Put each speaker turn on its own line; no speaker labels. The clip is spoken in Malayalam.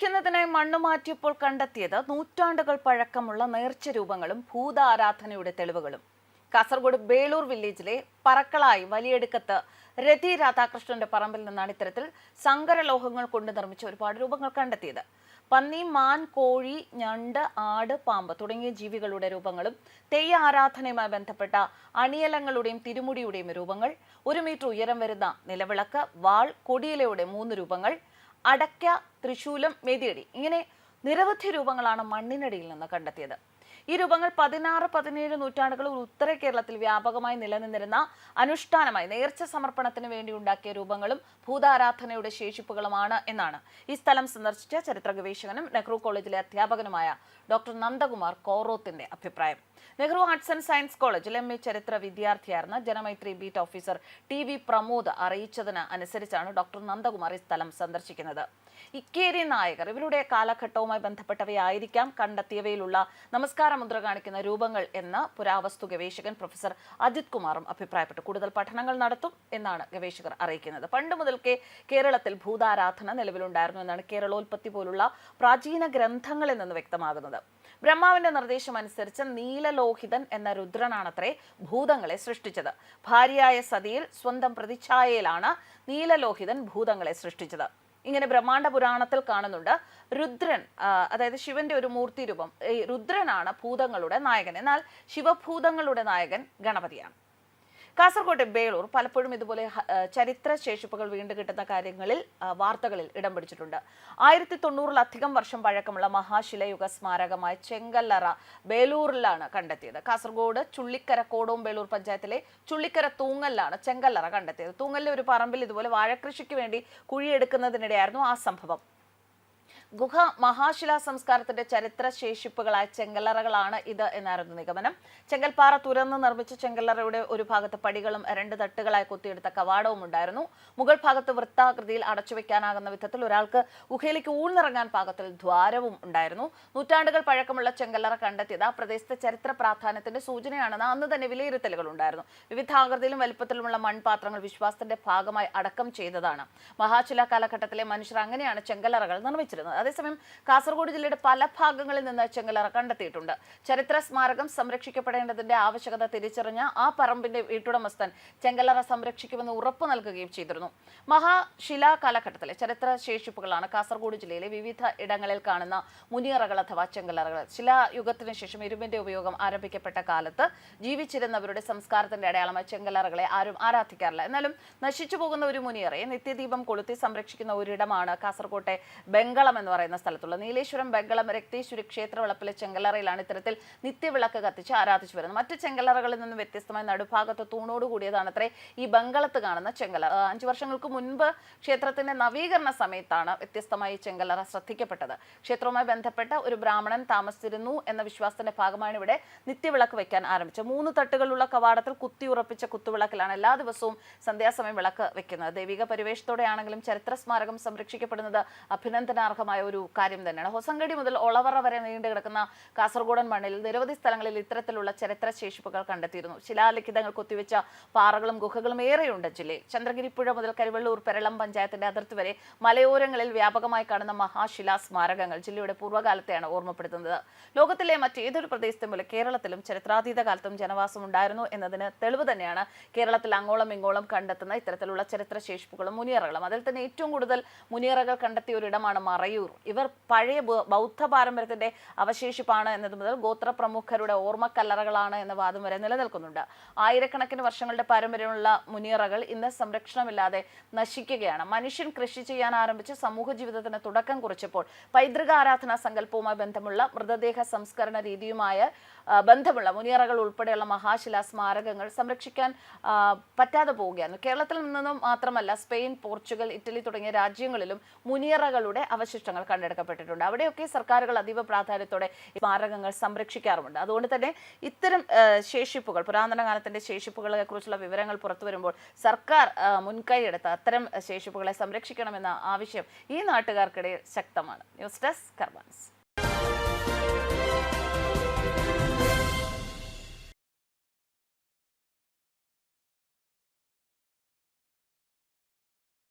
കുളിക്കുന്നതിനായി മണ്ണ് മാറ്റിയപ്പോൾ കണ്ടെത്തിയത് നൂറ്റാണ്ടുകൾ പഴക്കമുള്ള നേർച്ച രൂപങ്ങളും ഭൂതാരാധനയുടെ തെളിവുകളും. കാസർഗോഡ് ബേളൂർ വില്ലേജിലെ പറക്കളായി വലിയെടുക്കത്ത് രതി രാധാകൃഷ്ണന്റെ പറമ്പിൽ നിന്നാണ് ഇത്തരത്തിൽ സങ്കരലോഹങ്ങൾ കൊണ്ട് നിർമ്മിച്ച ഒരുപാട് രൂപങ്ങൾ കണ്ടെത്തിയത്. പന്നി മാൻ കോഴി ഞണ്ട് ആട് പാമ്പ് തുടങ്ങിയ ജീവികളുടെ രൂപങ്ങളും തെയ്യ ആരാധനയുമായി ബന്ധപ്പെട്ട അണിയലങ്ങളുടെയും തിരുമുടിയുടെയും രൂപങ്ങൾ ഒരു മീറ്റർ ഉയരം വരുന്ന നിലവിളക്ക് വാൾ കൊടിയിലയുടെ മൂന്ന് രൂപങ്ങൾ അടയ്ക്ക തൃശൂലം മെതിയടി ഇങ്ങനെ നിരവധി രൂപങ്ങളാണ് മണ്ണിനടിയിൽ നിന്ന് കണ്ടെത്തിയത്. ഈ രൂപങ്ങൾ പതിനാറ് പതിനേഴ് നൂറ്റാണ്ടുകളിൽ ഉത്തര കേരളത്തിൽ വ്യാപകമായി നിലനിന്നിരുന്ന അനുഷ്ഠാനമായി നേർച്ച സമർപ്പണത്തിന് വേണ്ടി ഉണ്ടാക്കിയ രൂപങ്ങളും ഭൂതാരാധനയുടെ ശേഷിപ്പുകളുമാണ് എന്നാണ്. ഈ സ്ഥലം സന്ദർശിച്ച ചരിത്ര ഗവേഷകനും നെഹ്റു കോളേജിലെ അധ്യാപകനുമായ ഡോക്ടർ നന്ദകുമാർ കോറോത്തിന്റെ അഭിപ്രായം. നെഹ്റു ആർട്സ് ആൻഡ് സയൻസ് കോളേജിൽ എം എ ചരിത്ര വിദ്യാർത്ഥിയായിരുന്ന Janamaithri beat officer T V Pramod അറിയിച്ചതിന് അനുസരിച്ചാണ് ഡോക്ടർ നന്ദകുമാർ ഈ സ്ഥലം സന്ദർശിക്കുന്നത്. ഇക്കേരി നായകർ. ഇവരുടെ കാലഘട്ടവുമായി ബന്ധപ്പെട്ടവയായിരിക്കാം കണ്ടെത്തിയവയിലുള്ള നമസ്കാര മുദ്ര കാണിക്കുന്ന രൂപങ്ങൾ എന്ന് പുരാവസ്തു ഗവേഷകൻ പ്രൊഫസർ അജിത് കുമാറും അഭിപ്രായപ്പെട്ടു. കൂടുതൽ പഠനങ്ങൾ നടത്തും എന്നാണ് ഗവേഷകർ അറിയിക്കുന്നത്. പണ്ട് മുതൽക്കേ കേരളത്തിൽ ഭൂതാരാധന നിലവിലുണ്ടായിരുന്നു എന്നാണ് കേരളോൽപ്പത്തി പോലുള്ള പ്രാചീന ഗ്രന്ഥങ്ങളിൽ നിന്ന് വ്യക്തമാകുന്നത്. ബ്രഹ്മാവിന്റെ നിർദ്ദേശം അനുസരിച്ച് നീലലോഹിതൻ എന്ന രുദ്രനാണത്രേ ഭൂതങ്ങളെ സൃഷ്ടിച്ചത്. ഭാര്യയായ സതിയിൽ സ്വന്തം പ്രതിച്ഛായയിലാണ് നീലലോഹിതൻ ഭൂതങ്ങളെ സൃഷ്ടിച്ചത്. ഇങ്ങനെ ബ്രഹ്മാണ്ഡ പുരാണത്തിൽ കാണുന്നുണ്ട്. രുദ്രൻ അതായത് ശിവന്റെ ഒരു മൂർത്തി രൂപം ഈ രുദ്രനാണ് ഭൂതങ്ങളുടെ നായകൻ. എന്നാൽ ശിവഭൂതങ്ങളുടെ നായകൻ ഗണപതിയാണ്. കാസർകോട്ടെ ബേളൂർ പലപ്പോഴും ഇതുപോലെ ചരിത്ര ശേഷിപ്പുകൾ വീണ്ടും കിട്ടുന്ന കാര്യങ്ങളിൽ വാർത്തകളിൽ ഇടം പിടിച്ചിട്ടുണ്ട്. ആയിരത്തി തൊണ്ണൂറിലധികം വർഷം പഴക്കമുള്ള മഹാശിലയുഗ സ്മാരകമായ ചെങ്കല്ലറ ബേലൂരിലാണ് കണ്ടെത്തിയത്. കാസർഗോഡ് ചുള്ളിക്കര കോടവും ബേലൂർ പഞ്ചായത്തിലെ ചുള്ളിക്കര തൂങ്ങലിലാണ് ചെങ്കല്ലറ കണ്ടെത്തിയത്. തൂങ്ങലിലെ ഒരു പറമ്പിൽ ഇതുപോലെ വാഴകൃഷിക്ക് വേണ്ടി കുഴിയെടുക്കുന്നതിനിടെയായിരുന്നു ആ സംഭവം. ഗുഹ മഹാശിലാ സംസ്കാരത്തിന്റെ ചരിത്ര ശേഷിപ്പുകളായ ചെങ്കല്ലറകളാണ് ഇത് എന്നായിരുന്നു നിഗമനം. ചെങ്കൽപ്പാറ തുരന്ന് നിർമ്മിച്ച ചെങ്കല്ലറയുടെ ഒരു ഭാഗത്ത് പടികളും രണ്ട് തട്ടുകളായി കൊത്തിയെടുത്ത കവാടവും ഉണ്ടായിരുന്നു. മുകൾ ഭാഗത്ത് വൃത്താകൃതിയിൽ അടച്ചു അടച്ചുവെക്കാനാകുന്ന വിധത്തിൽ ഒരാൾക്ക് ഗുഹയിലേക്ക് ഊഴ്ന്നിറങ്ങാൻ പാകത്തിൽ ദ്വാരവും ഉണ്ടായിരുന്നു. നൂറ്റാണ്ടുകൾ പഴക്കമുള്ള ചെങ്കല്ലറ കണ്ടെത്തിയത് ആ പ്രദേശത്തെ ചരിത്ര പ്രാധാന്യത്തിന്റെ സൂചനയാണെന്ന് അന്ന് തന്നെ വിലയിരുത്തലുകൾ ഉണ്ടായിരുന്നു. വിവിധ ആകൃതിയിലും വലിപ്പത്തിലുമുള്ള മൺപാത്രങ്ങൾ വിശ്വാസത്തിന്റെ ഭാഗമായി അടക്കം ചെയ്തതാണ്. മഹാശില കാലഘട്ടത്തിലെ മനുഷ്യർ അങ്ങനെയാണ് ചെങ്കല്ലറകൾ നിർമ്മിച്ചിരുന്നത്. അതേസമയം കാസർഗോഡ് ജില്ലയുടെ പല ഭാഗങ്ങളിൽ നിന്ന് ചെങ്കലറ കണ്ടെത്തിയിട്ടുണ്ട്. ചരിത്ര സ്മാരകം സംരക്ഷിക്കപ്പെടേണ്ടതിന്റെ ആവശ്യകത തിരിച്ചറിഞ്ഞ ആ പറമ്പിന്റെ വീട്ടുടമസ്ഥൻ ചെങ്കലറ സംരക്ഷിക്കുമെന്ന് ഉറപ്പു നൽകുകയും ചെയ്തിരുന്നു. മഹാശിലാ കാലഘട്ടത്തിലെ ചരിത്ര ശേഷിപ്പുകളാണ് കാസർഗോഡ് ജില്ലയിലെ വിവിധ ഇടങ്ങളിൽ കാണുന്ന മുനിയറകൾ അഥവാ ചെങ്കലറകൾ ശിലായുഗത്തിന് ശേഷം ഇരുമ്പിന്റെ ഉപയോഗം ആരംഭിക്കപ്പെട്ട കാലത്ത് ജീവിച്ചിരുന്നവരുടെ സംസ്കാരത്തിന്റെ അടയാളമായ ചെങ്കലറകളെ ആരും ആരാധിക്കാറില്ല. എന്നാലും നശിച്ചു പോകുന്ന ഒരു മുനിയറയെ നിത്യദീപം കൊളുത്തി സംരക്ഷിക്കുന്ന ഒരിടമാണ് കാസർകോട്ടെ ബംഗളം എന്ന് പറയുന്ന സ്ഥലത്തുള്ള നീലേശ്വരം ബംഗളം രക്തേശ്വരി ക്ഷേത്രവളപ്പിലെ ചെങ്കല്ലറയിലാണ് ഇത്തരത്തിൽ നിത്യവിളക്ക് കത്തിച്ച് ആരാധിച്ചു വരുന്നത്. മറ്റ് ചെങ്കല്ലറകളിൽ നിന്നും വ്യത്യസ്തമായി നടുഭാഗത്ത് തൂണോട് കൂടിയതാണ് അത്രേ ഈ ബംഗളത്ത് കാണുന്ന ചെങ്കല്ലറ. ആ, അഞ്ചു വർഷങ്ങൾക്ക് മുൻപ് ക്ഷേത്രത്തിന്റെ നവീകരണ സമയത്താണ് വ്യത്യസ്തമായി ചെങ്കലറ ശ്രദ്ധിക്കപ്പെട്ടത്. ക്ഷേത്രവുമായി ബന്ധപ്പെട്ട ഒരു ബ്രാഹ്മണൻ താമസിച്ചിരുന്നു എന്ന വിശ്വാസത്തിന്റെ ഭാഗമാണ് ഇവിടെ നിത്യവിളക്ക് വെക്കാൻ ആരംഭിച്ചത്. മൂന്ന് തട്ടുകളുള്ള കവാടത്തിൽ കുത്തി ഉറപ്പിച്ച കുത്തുവിളക്കിലാണ് എല്ലാ ദിവസവും സന്ധ്യാസമയം വിളക്ക് വെക്കുന്നത് ദൈവിക പരിവേഷത്തോടെയാണെങ്കിലും ചരിത്ര സ്മാരകം സംരക്ഷിക്കപ്പെടുന്നത് അഭിനന്ദനാർഹമായ ഒരു കാര്യം തന്നെയാണ്. ഹൊസങ്കടി മുതൽ ഒളവറ വരെ നീണ്ടു കിടക്കുന്ന കാസർഗോഡൻ മണ്ണിൽ നിരവധി സ്ഥലങ്ങളിൽ ഇത്തരത്തിലുള്ള ചരിത്ര ശേഷിപ്പുകൾ കണ്ടെത്തിയിരുന്നു. ശിലാലിഖിതങ്ങൾ കൊത്തിവെച്ച പാറകളും ഗുഹകളും ഏറെയുണ്ട് ജില്ലയിൽ. ചന്ദ്രഗിരി പുഴ മുതൽ കരുവള്ളൂർ പെരളം പഞ്ചായത്തിന്റെ അതിർത്തി വരെ മലയോരങ്ങളിൽ വ്യാപകമായി കാണുന്ന മഹാശിലാ സ്മാരകങ്ങൾ ജില്ലയുടെ പൂർവകാലത്തെയാണ് ഓർമ്മപ്പെടുത്തുന്നത്. ലോകത്തിലെ മറ്റേതൊരു പ്രദേശത്തെ പോലെ കേരളത്തിലും ചരിത്രാതീത കാലത്തും ജനവാസം ഉണ്ടായിരുന്നു എന്നതിന് തെളിവ് തന്നെയാണ് കേരളത്തിൽ അങ്ങോളം ഇങ്ങോളം കണ്ടെത്തുന്ന ഇത്തരത്തിലുള്ള ചരിത്ര ശേഷിപ്പുകളും മുനിയറകളും. അതിൽ തന്നെ ഏറ്റവും കൂടുതൽ മുനിയറകൾ കണ്ടെത്തിയ ഒരിടമാണ് മറയൂർ. ഇവർ പഴയ ബൗദ്ധ പാരമ്പര്യത്തിന്റെ അവശേഷിപ്പാണ് എന്നത് മുതൽ ഗോത്ര പ്രമുഖരുടെ ഓർമ്മക്കല്ലറകളാണ് എന്ന വാദം വരെ നിലനിൽക്കുന്നുണ്ട്. ആയിരക്കണക്കിന് വർഷങ്ങളുടെ പാരമ്പര്യമുള്ള മുനിയറകൾ ഇന്ന് സംരക്ഷണമില്ലാതെ നശിക്കുകയാണ്. മനുഷ്യൻ കൃഷി ചെയ്യാൻ ആരംഭിച്ച് സമൂഹ ജീവിതത്തിന് തുടക്കം കുറിച്ചപ്പോൾ പൈതൃക ആരാധനാ സങ്കല്പവുമായി ബന്ധമുള്ള മൃതദേഹ സംസ്കരണ രീതിയുമായ ബന്ധമുള്ള മുനിയറകൾ ഉൾപ്പെടെയുള്ള മഹാശിലാ സ്മാരകങ്ങൾ സംരക്ഷിക്കാൻ പറ്റാതെ പോവുകയാണ് കേരളത്തിൽ നിന്നും മാത്രമല്ല സ്പെയിൻ പോർച്ചുഗൽ ഇറ്റലി തുടങ്ങിയ രാജ്യങ്ങളിലും മുനിയറകളുടെ അവശിഷ്ടങ്ങൾ കണ്ടെടുക്കപ്പെട്ടിട്ടുണ്ട്. അവിടെയൊക്കെ സർക്കാരുകൾ അതീവ പ്രാധാന്യത്തോടെ സ്മാരകങ്ങൾ സംരക്ഷിക്കാറുമുണ്ട്. അതുകൊണ്ട് തന്നെ ഇത്തരം ശേഷിപ്പുകൾ പുരാതന കാലത്തിന്റെ ശേഷിപ്പുകളെ കുറിച്ചുള്ള വിവരങ്ങൾ പുറത്തു വരുമ്പോൾ സർക്കാർ മുൻകൈയെടുത്ത് അത്തരം ശേഷിപ്പുകളെ സംരക്ഷിക്കണമെന്ന ആവശ്യം ഈ നാട്ടുകാർക്കിടയിൽ ശക്തമാണ്. News desk കർബാൻസ്